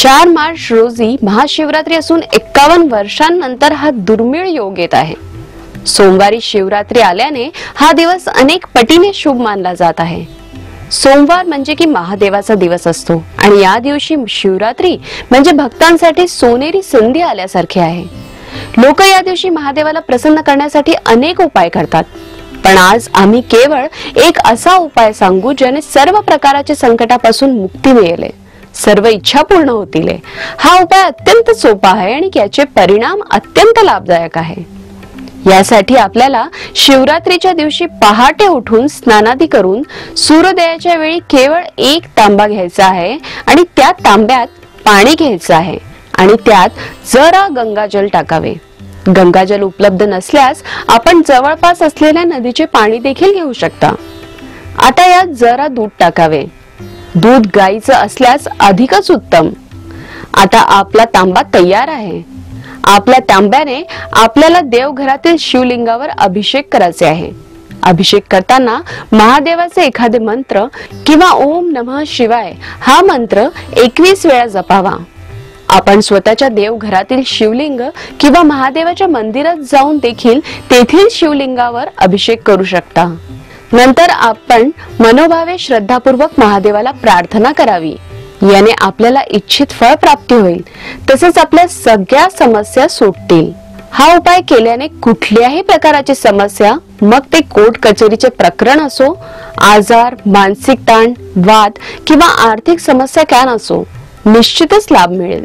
चार मार्च रोजी महाशिवरात्री असून एक्कावन्न वर्षांनंतर हा दुर्मिळ योग येत आहे. सोमवारी शिवरात्री आल्याने हा दिवस अनेक पटीने शुभ मानला जात आहे. सोमवार म्हणजे की महादेवाचा दिवस असतो आणि या दिवशी शिवरात्री म्हणजे भक्तांसाठी सोनेरी संधी आल्यासारखी आहे. लोक या दिवशी महादेवाला प्रसन्न करण्यासाठी अनेक उपाय करतात. पण आज आम्ही केवळ एक असा उपाय सांगू ज्याने सर्व प्रकारच्या संकटापासून मुक्ती मिळेल. सर्व इच्छा पूर्ण होतील हा. उपाय अत्यंत सोपा आहे आणि याचे परिणाम अत्यंत लाभदायक आहे. यासाठी आपल्याला शिवरात्रीच्या दिवशी पहाटे उठून स्नानादी करून सूर्योदयाच्या वेळी केवळ एक तांबा घ्यायचा आहे आणि त्या तांब्यात पाणी घ्यायचं आहे आणि त्यात जरा गंगाजल टाकावे. गंगाजल उपलब्ध नसल्यास आपण जवळपास असलेल्या नदीचे पाणी देखील घेऊ शकता. आता यात जरा दूध टाकावे. दूध गाईचं असल्यास अधिकच उत्तम. आता आपला तांबा तयार आहे. आपल्या तांब्याने आपल्याला देवघरातील शिवलिंगावर अभिषेक करायचे आहे. अभिषेक करताना महादेवाचे एखादे मंत्र किंवा ओम नमः शिवाय हा मंत्र एकवीस वेळा जपावा. आपण स्वतःच्या देवघरातील शिवलिंग किंवा महादेवाच्या मंदिरात जाऊन देखील तेथील शिवलिंगावर अभिषेक करू शकता. नंतर आपण मनोभावे श्रद्धापूर्वक महादेवाला प्रार्थना करावी. याने आपल्याला इच्छित फळ प्राप्ती होईल. तसेच आपल्या सगळ्या समस्या सुटतील हा उपाय केल्याने कुठल्याही प्रकाराची समस्या मग ते कोर्ट कचेरीचे प्रकरण असो आजार मानसिक ताण वाद किंवा आर्थिक समस्या काय नसो निश्चितच लाभ मिळेल.